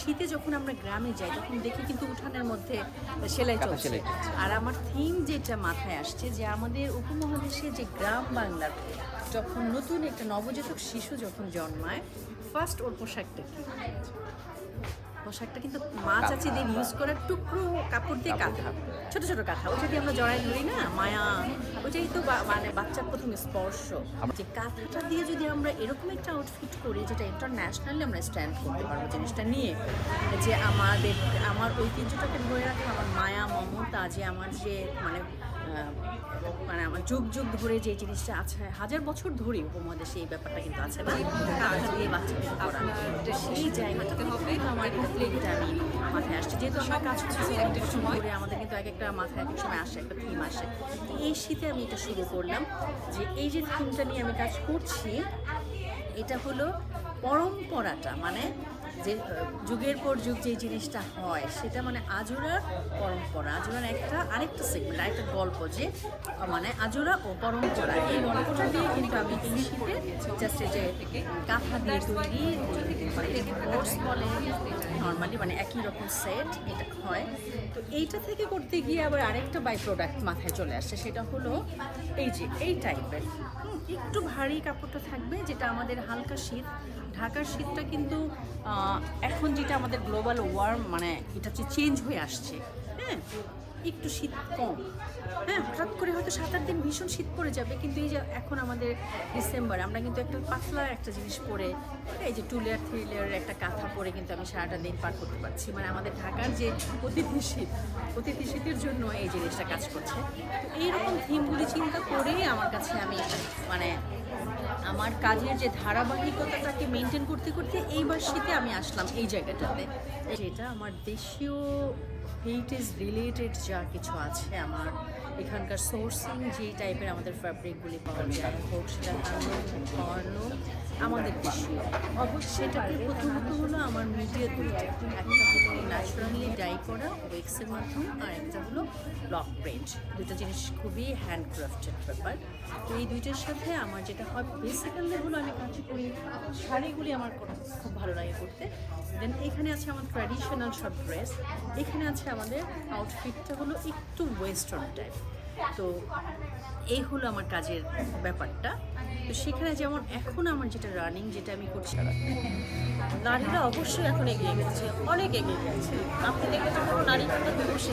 শীতে যখন আমরা গ্রামে যাই তখন দেখি কিন্তু উঠানের মধ্যে সেলাই চলছে। আর আমার থিম যেটা মাথায় আসছে যে আমাদের উপমহাদেশে যে গ্রাম বাংলার যখন নতুন একটা নবজাতক শিশু যখন জন্মায় ফার্স্ট ওর পোশাকটা কি? পোশাকটা কিন্তু মা। চাচিদের ইউজ করার টুকরো কাপড় দিয়ে কাঁথা। ছোট ছোট কাঁথা। ওটা দিয়ে আমরা জড়াই ধরি না? মায়া। ওইটাই তো মানে বাচ্চার প্রথম স্পর্শ যে কাঁথাটা দিয়ে যদি আমরা এরকম একটা আউটফিট করি যেটা ইন্টারন্যাশনালি আমরা স্ট্যান্ড করতে পারব জিনিসটা নিয়ে যে আমাদের আমার ঐতিহ্যটাকে ধরে রাখা আমার মায়া মমতা যে আমার যে মানে যুগ যুগ ধরে যে জিনিসটা আছে হাজার বছর ধরে উপমহাদেশে এই ব্যাপারটা কিন্তু আছে। কাঁথা দিয়ে বাচ্চাকে করা। সেই জায়গাটাতে হবে আমার ক্ষেত্রে আমি মাথায় আসছে। যেহেতু আমরা কাজ করছি একটা সময়। আমাদের কিন্তু এক একটা মাথায় এক এক সময় আসে একটা থিম আসে। তো এই শীতে আমি এটা শুরু করলাম যে এই যে থিমটা নিয়ে আমি কাজ করছি এটা হলো পরম্পরাটা মানে যে যুগের পর যুগ যে জিনিসটা হয়, সেটা মানে আজোরার পরম্পরা। আজোরার একটা, আরেকটা সেগমেন্ট আরেকটা গল্প যে মানে আজোরা ও পরম্পরা। এই গল্পটা দিয়ে কিন্তু আমি শীতে জাস্ট যে কাঁথা দিয়ে তৈরি মানে বলে নর্মালি মানে একই রকম সেট এটা হয়। তো এইটা থেকে করতে গিয়ে আবার আরেকটা বাই প্রোডাক্ট মাথায় চলে আসছে সেটা হলো এই যে, এই টাইপের একটু ভারী কাপড়টা থাকবে, যেটা আমাদের হালকা শীত। ঢাকার শীতটা কিন্তু এখন যেটা আমাদের গ্লোবাল ওয়ার্ম মানে এটা চেঞ্জ হয়ে আসছে। হ্যাঁ? একটু শীত কম। হ্যাঁ হঠাৎ করে হয়তো সাত আট দিন ভীষণ শীত পড়ে যাবে, কিন্তু এই যে এখন আমাদের ডিসেম্বর, আমরা কিন্তু একটা পাতলা একটা জিনিস পরে, এই যে টু লেয়ার থ্রি লেয়ারের একটা কাঁথা পরে কিন্তু আমি সারাটা দিন পার করতে পারছি। মানে আমাদের ঢাকার যে অতিথি শীত, অতিথি শীতের জন্য এই জিনিসটা কাজ করছে। তো এইরকম থিমগুলি চিন্তা করেই আমার কাছে আমি মানে আমার কাজের যে ধারাবাহিকতাটাকে মেনটেন করতে করতে এইবার শীতে আমি আসলাম এই জায়গাটাতে। যেটা আমার দেশীয় হেরিটেজ রিলেটেড যা কিছু আছে আমার, এখানকার সোর্সিং যে টাইপের আমাদের ফ্যাব্রিকগুলি পাওয়া যায়, হোক সেটা হ্যান্ডলুম পাওয়ারলুম আমাদের দেশীয় অবশ্যই সেটাকে প্রথমত হলো আমার মিডিয়া দুইটা একটা হলো ন্যাচারালি ডাই করা ওয়েক্সের মাধ্যমে আর একটা হলো ব্লক প্রিন্ট দুটো জিনিস খুবই হ্যান্ডক্রাফটেড ব্যাপার। তো এই দুইটার সাথে আমার যেটা হয় বেসিক্যালি হলো আমি কাজ করি, শাড়িগুলি আমার খুব ভালো লাগে করতে দেন এখানে আছে আমার ট্র্যাডিশনাল সব ড্রেস এখানে আছে আমাদের আউটফিটটা হলো একটু ওয়েস্টার্ন টাইপ তো এই হলো আমার কাজের ব্যাপারটা। তো সেখানে যেমন এখন আমার যেটা রানিং যেটা আমি করছি, নারীরা অবশ্যই এখন এগিয়ে গেছে, অনেক এগিয়ে গেছে। আপনি দেখবেন যে কোনো নারী কিন্তু বসে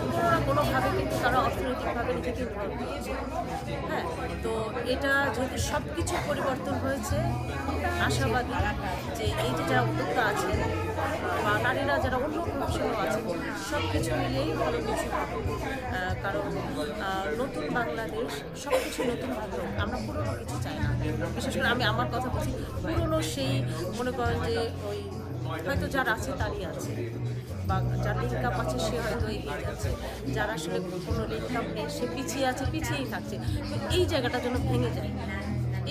কোনো না কোনোভাবে কিন্তু তারা অর্থনৈতিকভাবে নিজেকে হ্যাঁ তো এটা যেহেতু সব কিছু পরিবর্তন হয়েছে আশাবাদী যে এই যে যারা উদ্যোক্তা আছে বা নারীরা যারা অন্য প্রফেশনও আছে সব কিছু মিলিয়েই ভালো কিছু কারণ নতুন বাংলাদেশ সব কিছু নতুন ভালো, আমরা পুরনো কিছু চাই না। বিশেষ করে আমি আমার কথা বলছি, পুরনো সেই মনে করেন যে ওই হয়তো যার আছে তারই আছে, বা যার ইনকাম আছে সে হয়তো এগিয়ে যাচ্ছে। যার আসলে কোনো ইনকাম নেই, সে পিছিয়ে আছে, পিছিয়েই থাকছে। এই জায়গাটা যেন ভেঙে যায়।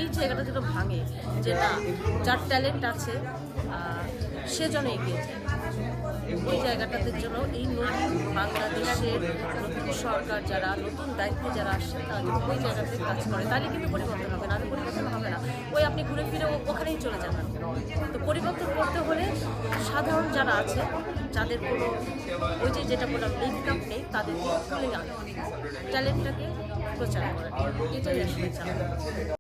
এই জায়গাটা যেন ভাঙে যে না যার ট্যালেন্ট আছে সে যেন এগিয়ে যায়। ওই জায়গাটাতে জন্য এই নতুন বাংলাদেশের নতুন সরকার যারা, নতুন দায়িত্বে যারা আসছে, তারা ওই জায়গাতে কাজ করে। তাহলে কিন্তু পরিবর্তন হবে না পরিবর্তন হবে না। ওই আপনি ঘুরে ফিরে ওখানেই চলে যাবেন তো পরিবর্তন করতে হলে সাধারণ যারা আছে, যাদের কোনো ওই যে যেটা বললাম ইনকাম নেই তাদের তুলে আনা। ট্যালেন্টটাকে প্রচার করা। এটাই আসলে